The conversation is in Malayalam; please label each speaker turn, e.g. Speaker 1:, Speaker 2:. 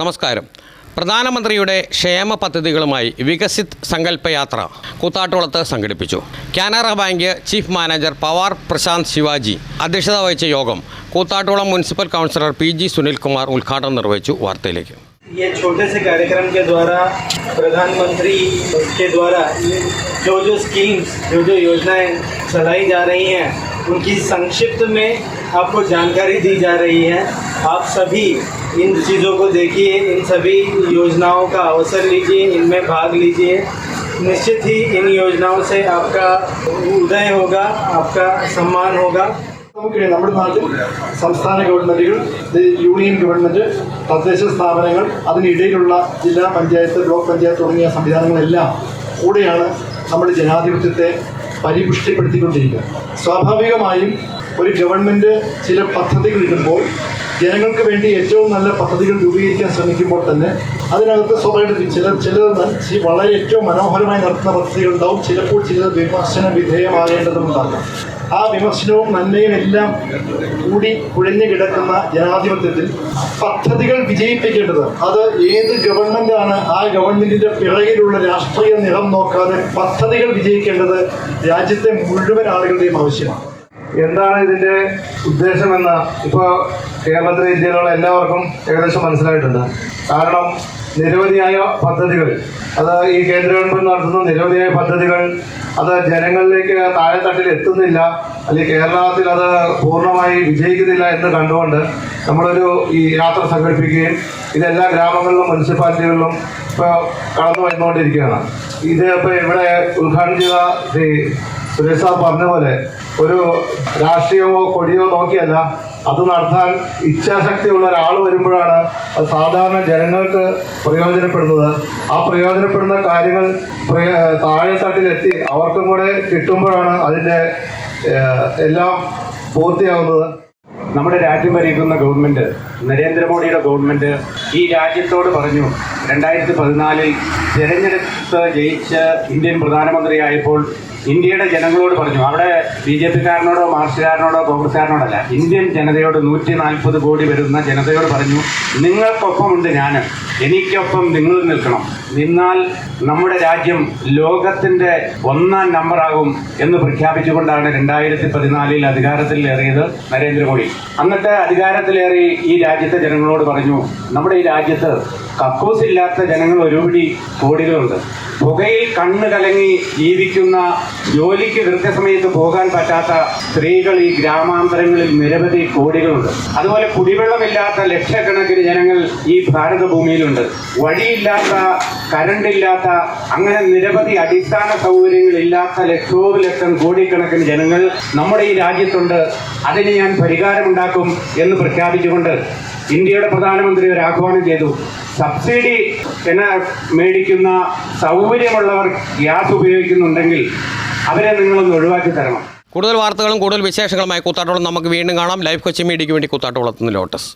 Speaker 1: നമസ്കാരം പ്രധാനമന്ത്രിയുടെ ക്ഷേമ പദ്ധതികളുമായി വികസിത് സങ്കല്പയാത്ര കൂത്താട്ടുകുളത്ത് സംഘടിപ്പിച്ചു Canara bank chief manager Pawar Prashant Shivaji അധ്യക്ഷത വഹിച്ച യോഗം Koothattukulam municipal councillor P G Sunilkumar ഉദ്ഘാടനം നിർവഹിച്ചു വാർത്തയിലേക്ക്
Speaker 2: ये छोटे से कार्यक्रम के द्वारा प्रधानमंत्री के द्वारा जो जो स्कीम्स जो जो योजनाएं चलाई जा रही हैं उनकी संक्षिप्त में आपको जानकारी दी जा रही है आप सभी इन चीज़ों को देखिए इन सभी योजनाओं का अवसर लीजिए इनमें भाग लीजिए निश्चित ही इन योजनाओं से आपका उदय होगा आपका सम्मान होगा
Speaker 3: നമുക്കിടെ നമ്മുടെ നാട്ടിൽ സംസ്ഥാന ഗവൺമെന്റുകൾ ഇത് യൂണിയൻ ഗവൺമെന്റ് തദ്ദേശ സ്ഥാപനങ്ങൾ അതിനിടയിലുള്ള ജില്ലാ പഞ്ചായത്ത് ബ്ലോക്ക് പഞ്ചായത്ത് തുടങ്ങിയ സംവിധാനങ്ങളെല്ലാം കൂടെയാണ് നമ്മുടെ ജനാധിപത്യത്തെ പരിപുഷ്ടിപ്പെടുത്തിക്കൊണ്ടിരിക്കുക സ്വാഭാവികമായും ഒരു ഗവൺമെന്റ് ചില പദ്ധതികൾ ഇടുമ്പോൾ ജനങ്ങൾക്ക് വേണ്ടി ഏറ്റവും നല്ല പദ്ധതികൾ രൂപീകരിക്കാൻ ശ്രമിക്കുമ്പോൾ തന്നെ അതിനകത്ത് സ്വാഭാവികമായിട്ട് ചില ചിലത് വളരെ ഏറ്റവും മനോഹരമായി നടത്തുന്ന പദ്ധതികൾ ഉണ്ടാവും. ചിലപ്പോൾ ചിലത് വിമർശന വിധേയമാകേണ്ടതുണ്ടാകും ആ വിമർശനവും നന്മയും എല്ലാം കൂടി കുഴഞ്ഞു കിടക്കുന്ന ജനാധിപത്യത്തിൽ പദ്ധതികൾ വിജയിപ്പിക്കേണ്ടത് അത് ഏത് ഗവൺമെന്റാണ് ആ ഗവൺമെന്റിന്റെ പിറകിലുള്ള രാഷ്ട്രീയ നിറം നോക്കാതെ പദ്ധതികൾ വിജയിക്കേണ്ടത് രാജ്യത്തെ മുഴുവൻ ആളുകളുടെയും ആവശ്യമാണ്.
Speaker 4: എന്താണ് ഇതിന്റെ ഉദ്ദേശമെന്ന് ഇപ്പോൾ കേരളത്തിലെ ഇന്ത്യയിലുള്ള എല്ലാവർക്കും ഏകദേശം മനസ്സിലായിട്ടുണ്ട്. കാരണം നിരവധിയായ പദ്ധതികൾ അത് ഈ കേന്ദ്ര ഗവൺമെന്റ് നടത്തുന്ന നിരവധിയായ പദ്ധതികൾ അത് ജനങ്ങളിലേക്ക് താഴെത്തട്ടിൽ എത്തുന്നില്ല അല്ലെങ്കിൽ കേരളത്തിൽ അത് പൂർണമായി വിജയിക്കുന്നില്ല എന്ന് കണ്ടുകൊണ്ട് നമ്മളൊരു ഈ യാത്ര സംഘടിപ്പിക്കുകയും ഇതെല്ലാ ഗ്രാമങ്ങളിലും മുനിസിപ്പാലിറ്റികളിലും ഇപ്പോൾ കടന്നു വന്നുകൊണ്ടിരിക്കുകയാണ് ഇത് ഇപ്പോൾ ഇവിടെ ഉദ്ഘാടനം ചെയ്ത സുരേഷ് സാർ പറഞ്ഞ പോലെ ഒരു രാഷ്ട്രീയമോ കൊടിയോ നോക്കിയല്ല. അത് നടത്താൻ ഇച്ഛാശക്തിയുള്ള ഒരാൾ വരുമ്പോഴാണ് അത് സാധാരണ ജനങ്ങൾക്ക് പ്രയോജനപ്പെടുന്നത്. ആ പ്രയോജനപ്പെടുന്ന കാര്യങ്ങൾ താഴെ തട്ടിലെത്തി അവർക്കും കൂടെ കിട്ടുമ്പോഴാണ് അതിന്റെ എല്ലാം പൂർത്തിയാവുന്നത്.
Speaker 5: നമ്മുടെ രാജ്യം ഭരിക്കുന്ന ഗവൺമെന്റ് നരേന്ദ്രമോദിയുടെ ഗവൺമെന്റ് ഈ രാജ്യത്തോട് പറഞ്ഞു രണ്ടായിരത്തി പതിനാലിൽ തിരഞ്ഞെടുത്ത് ജയിച്ച ഇന്ത്യൻ പ്രധാനമന്ത്രിയായപ്പോൾ ഇന്ത്യയുടെ ജനങ്ങളോട് പറഞ്ഞു. അവിടെ ബി ജെ പിക്കാരനോടോ മാർക്സുകാരനോടോ കോൺഗ്രസ്സുകാരനോടല്ല ഇന്ത്യൻ ജനതയോട് നൂറ്റി നാൽപ്പത് കോടി വരുന്ന ജനതയോട് പറഞ്ഞു നിങ്ങൾക്കൊപ്പമുണ്ട് ഞാൻ. എനിക്കൊപ്പം നിങ്ങൾ നിൽക്കണം. നിന്നാൽ നമ്മുടെ രാജ്യം ലോകത്തിന്റെ ഒന്നാം നമ്പറാകും എന്ന് പ്രഖ്യാപിച്ചുകൊണ്ടാണ് രണ്ടായിരത്തി പതിനാലിൽ അധികാരത്തിലേറിയത് നരേന്ദ്രമോദി. എന്നിട്ട് അധികാരത്തിലേറി ഈ രാജ്യത്തെ ജനങ്ങളോട് പറഞ്ഞു നമ്മുടെ ഈ രാജ്യത്ത് കക്കൂസില്ലാത്ത ജനങ്ങൾ ഒരുപിടി കോടികളുണ്ട്. പുകയിൽ കണ്ണ് കലങ്ങി ജീവിക്കുന്ന ജോലിക്ക് കൃത്യസമയത്ത് പോകാൻ പറ്റാത്ത സ്ത്രീകൾ ഈ ഗ്രാമാന്തരങ്ങളിൽ നിരവധി കോടികളുണ്ട്. അതുപോലെ കുടിവെള്ളമില്ലാത്ത ലക്ഷക്കണക്കിന് ജനങ്ങൾ ഈ ഭാരതഭൂമിയിലുണ്ട്. വഴിയില്ലാത്ത കരണ്ടില്ലാത്ത അങ്ങനെ നിരവധി അടിസ്ഥാന സൗകര്യങ്ങളില്ലാത്ത ലക്ഷോപലക്ഷം കോടിക്കണക്കിന് ജനങ്ങൾ നമ്മുടെ ഈ രാജ്യത്തുണ്ട്. അതിന് ഞാൻ പരിഹാരമുണ്ടാക്കും എന്ന് പ്രഖ്യാപിച്ചുകൊണ്ട് ഇന്ത്യയുടെ പ്രധാനമന്ത്രി ഒരു ആഹ്വാനം ചെയ്തു. സബ്സിഡി എന്ന മേടിക്കുന്ന സൗകര്യമുള്ളവർ ഗ്യാസ് ഉപയോഗിക്കുന്നുണ്ടെങ്കിൽ അവരെ നിങ്ങളൊന്ന് ഒഴിവാക്കി തരണം.
Speaker 1: കൂടുതൽ വാർത്തകളും കൂടുതൽ വിശേഷങ്ങളുമായി കൂത്താട്ടോളം നമുക്ക് വീണ്ടും കാണാം. ലൈഫ് കൊച്ചി മീഡിയയ്ക്ക് വേണ്ടി കൂത്താട്ടോളത്തുന്ന ലോട്ടസ്.